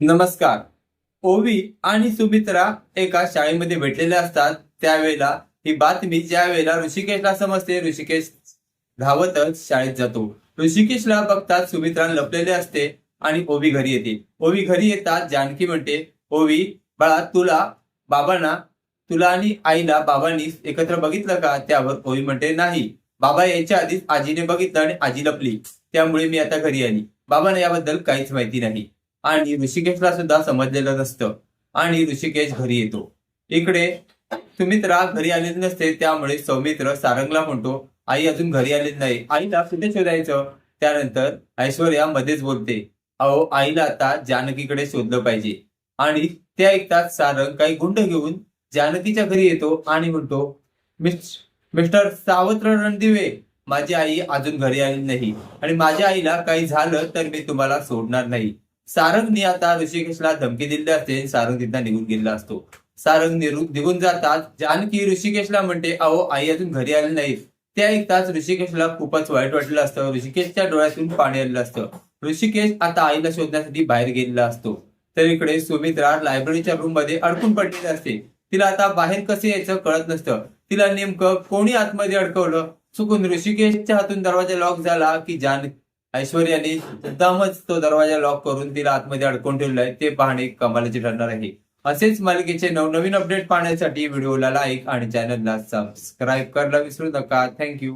नमस्कार. ओवी आणि सुमित्रा एका शाळेमध्ये भेटलेल्या असतात. त्यावेळेला ही बातमी ज्या वेळेला ऋषिकेशला समजते ऋषिकेश धावतच शाळेत जातो. ऋषिकेशला बघतात सुमित्रा लपलेले असते आणि ओवी घरी येते. ओवी घरी येतात जानकी म्हणते ओवी बाळा तुला बाबांना तुला आणि आईला बाबांनी एकत्र बघितलं का? त्यावर ओवी म्हणते नाही. बाबा यायच्या आधीच आजीने बघितलं आणि आजी लपली. त्यामुळे मी आता घरी आली. बाबांना याबद्दल काहीच माहिती नाही. आणि ऋषिकेशला सुद्धा समजलेलं नसतं. आणि ऋषिकेश घरी येतो. इकडे सुमित्रा घरी आलेली नसते त्यामुळे सौमित्र सारंगला म्हणतो आई अजून घरी आलेली नाही. आईला कुठे शोधायचं? त्यानंतर ऐश्वर्या मध्येच बोलते अहो आईला आता जानकीकडे शोधलं पाहिजे. आणि ते ऐकतात सारंग काही गुंड घेऊन जानकीच्या घरी येतो आणि म्हणतो "मिस- मिस्टर सावत्र रणदिवे माझी आई अजून घरी आली नाही. आणि माझ्या आईला काही झालं तर मी तुम्हाला सोडणार नाही. सारंगने आता ऋषिकेशला धमकी दिली असते. सारंग तिथं निघून गेलेला असतो. सारंग निघून जातात. जानकी ऋषिकेशला म्हणते अहो आई अजून घरी आली नाही. ते ऐकताच ऋषिकेशला खूपच वाईट वाटलं असतं. ऋषिकेशच्या डोळ्यातून पाणी आलेलं असतं. ऋषिकेश आता आईला शोधण्यासाठी बाहेर गेलेला असतो. तर इकडे सुमित्रा लायब्ररीच्या रूममध्ये अडकून पडलेली असते. तिला आता बाहेर कसे यायचं कळत नसतं. तिला नेमकं कोणी आतमध्ये अडकवलं? चुकून ऋषिकेशच्या हातून दरवाजा लॉक झाला की जान ऐश्वर्याने मुद्दामच तो दरवाजा लॉक करून तिला आतमध्ये अडकून ठेवला आहे ते पाहणे कमालाचे ठरणार आहे. असेच मालिकेचे नवनवीन अपडेट पाहण्यासाठी व्हिडिओला लाईक आणि चॅनलला सबस्क्राईब करायला विसरू नका. थँक्यू